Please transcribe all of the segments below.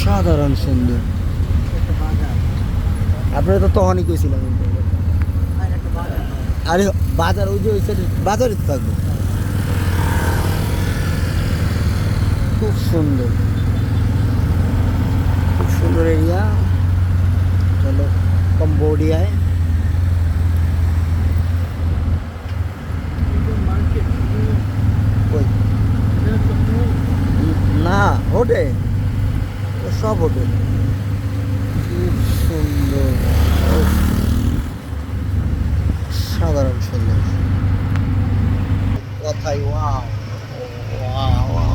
অসাধারণ সুন্দর আপনারা তো তখনই কইছিলাম। আরে, বাজার, ওই যে ওই বাজারে তো থাকব। খুব সুন্দর। খুব সুন্দর এরিয়া চলো, কম্বোডিয়ায়। না, হোটেল। ও সব হোটেল খুব সুন্দর। সাধারণ সুন্দর কথাই ওয়াও ওয়াও ওয়াও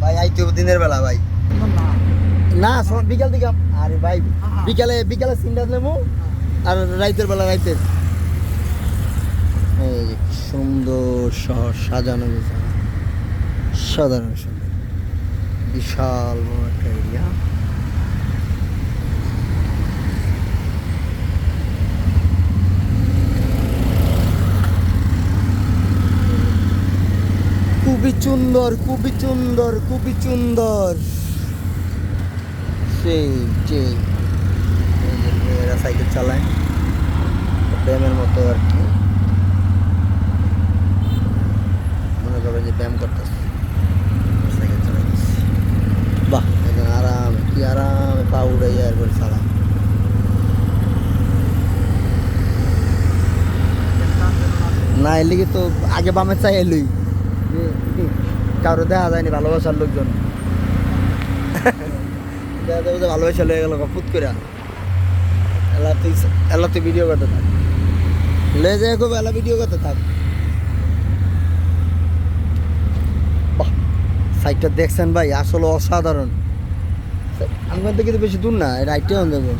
ভাই আইতে দিনের বেলা ভাই। না। শোন, বিকাল দিকে আরে ভাই বিকালে বিকালে সিন্ডার নেব আর রাইতের বেলা রাইতের সুন্দর শহর, সাজানো গোছানো। সাধারণ সুন্দর। বিশাল বড় একটা এরিয়া খুবই সুন্দর খুবই সুন্দর খুবই সুন্দর। সেই যে মেয়েরা সাইকেল চালায়। ব্যায়ামের মতো আর কি মনে করো যে ব্যায়াম করতেছে সাইকেল চালাইতেছে বাহ এখানে আরামে কি উড়াইয়া এরপর চালা না, এর লিগে তো আগে বামে চাই এলুই কারও দেখা যায়নি ভালোবাসার লোকজন। ভালোবাসা লয়ে গেল ফুট করে এলা তুই এলা তুই ভিডিও করতে থাক। লে যায় খুব এলা ভিডিও করতে থাক। বাহ সাইডটা দেখছেন ভাই, আসলে অসাধারণ। আমার থেকে তো বেশি দূর না রাইটে অন দেবো